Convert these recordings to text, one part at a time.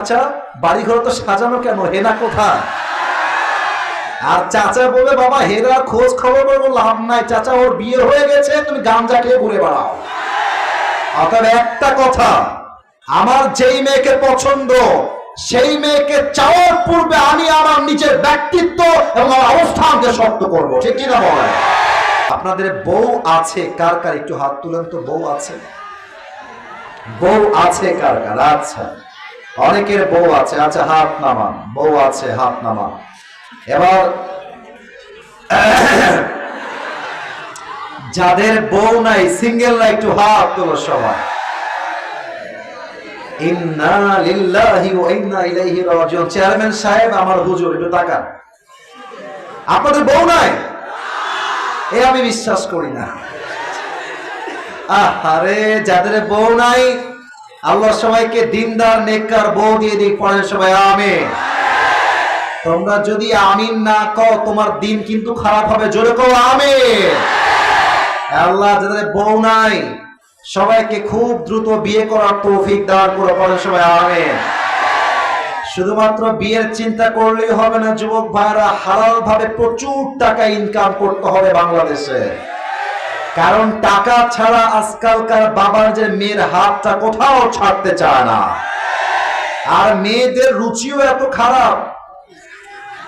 চাচা বাড়ি ঘর তো সাজানো কেন? হেনা কোথায়? আর চাচা বলে, বাবা হেরা খোঁজ খবর করব, লাভ নাই। চাচা, ওর বিয়ে হয়ে গেছে, তুমি গাঞ্জা খেয়ে ঘুরে বেড়াও। অতএব একটা কথা, আমার যেই মেয়েকে পছন্দ, সেই মেয়েকে চাওয়ার পূর্বে আমি আমার নিজের ব্যক্তিত্ব এবং আমার অবস্থানকে শক্ত করব। ঠিক কিনা বলেন? আপনাদের বউ আছে, কার কার? একটু হাত তুলেন তো, বউ আছে? বউ আছে কার কার? আচ্ছা। অনেকের বউ আছে আচ্ছা হাত নামা বউ আছে হাত নামান। এবার যাদের বউ নাই, সিঙ্গেল না একটু হাত তোলো সবাই। চেয়ারম্যান সাহেব, আমার একটু বউ নাই? এ আমি বিশ্বাস করি না। আরে যাদের বউ নাই আল্লাহ সবাইকে দিনদার, নেককার, বউ দিয়ে দিক পড়েন সবাই, আমিন। তোমরা যদি আমিন না কও, তোমার দিন কিন্তু খারাপ হবে, জোরে কও, আমিন। আল্লাহ যাদের বউ নাই, সবাইকে খুব দ্রুত বিয়ে করার তৌফিক দান করে, পড়েন সবাই, আমিন। শুধুমাত্র বিয়ের চিন্তা করলেই হবে না, যুবক ভাইরা হালাল ভাবে প্রচুর টাকা ইনকাম করতে হবে বাংলাদেশে। কারণ টাকা ছাড়া আজকালকার বাবার যে মেয়ের হাতটা কোথাও ছাড়তে চায় না। আর মেয়েদের রুচিও এত খারাপ।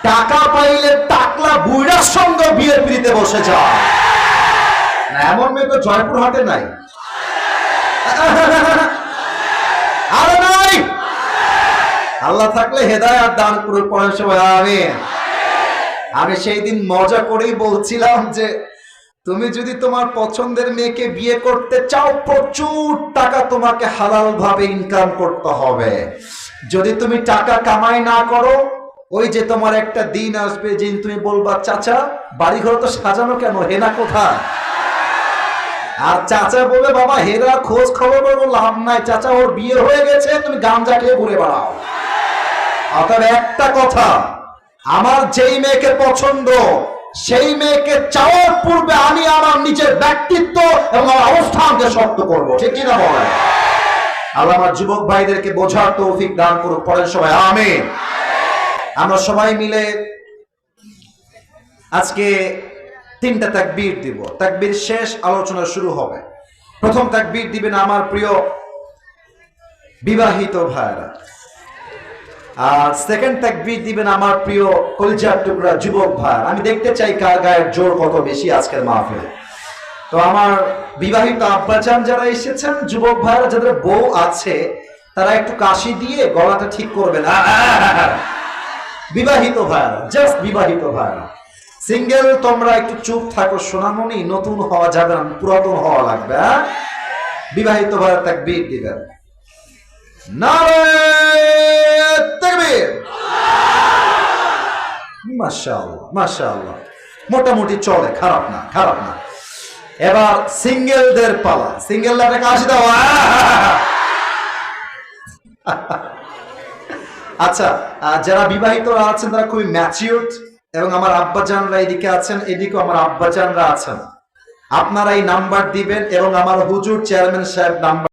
টাকা পাইলে টাকলা বুইড়ার সঙ্গে বিয়ের পিড়িতে বসে যায়। না, এমন মেয়ে তো জয়পুর হাটে নাই। আরে নাই। আল্লাহ থাকলে হেদায়াত দান করুন পড়ার আমি আমি সেই দিন মজা করেই বলছিলাম যে তুমি যদি তোমার পছন্দের মেয়েকে বিয়ে করতে চাও, প্রচুর টাকা তোমাকে হালাল ভাবে ইনকাম করতে হবে। যদি তুমি টাকা কামাই না করো, ওই যে তোমার একটা দিন আসবে যেদিন তুমি বলবা, চাচা বাড়ি ঘর তো সাজানো কেন? হেনা কোথায়? আর চাচা বলে, বাবা হেরা খোঁজ খবর করব, লাভ নাই। চাচা, ওর বিয়ে হয়ে গেছে, তুমি গাঞ্জা খেয়ে ঘুরে বেড়াও। অতএব একটা কথা, আমার যেই মেয়েকে পছন্দ সেই মেয়েকে চাওয়ার পূর্বে আমি আমার নিজের ব্যক্তিত্ব এবং আমার অবস্থানকে শক্ত করব। ঠিক কিনা বলেন? আল্লাহ আমার যুবক ভাইদেরকে বোঝার তৌফিক দান করুক। পড়েন সবাই, আমিন। আমরা সবাই মিলে আজকে তিনটা তাকবীর দিব। তাকবীর শেষ আলোচনা শুরু হবে। প্রথম তাকবীর দিবেন আমার প্রিয় বিবাহিত ভাইরা আর সেকেন্ড তাকবীর দিবেন আমার প্রিয় কলজার টুকরা যুবক ভাই। আমি দেখতে চাই কার গায়ের জোর কত বেশি আজকের মাহফিলে। তো আমার বিবাহিত আব্বাচান যারা এসেছেন, যুবক ভাইরা যাদের বউ আছে, তারা একটু কাশি দিয়ে গলাটা ঠিক করবেন। বিবাহিত ভাইরা জাস্ট বিবাহিত ভাইরা সিঙ্গেল, তোমরা একটু চুপ থাকো সোনামণি, নতুন হওয়া যাবে না, পুরাতন হওয়া লাগবে? বিবাহিত ভাইরা তাকবীর দিবেন। নারে তাকবীর মাশাআল্লাহ মোটামুটি চলে, খারাপ না খারাপ না। এবার সিঙ্গেলদের পালা। দাও আচ্ছা যারা বিবাহিতরা আছেন, তারা খুবই ম্যাচিউর এবং আমার আব্বাজানরা এদিকে আছেন, এদিকেও আমার আব্বাজানরা আছেন। আপনারা এই নাম্বার দিবেন, এবং আমার হুজুর চেয়ারম্যান সাহেব নাম্বার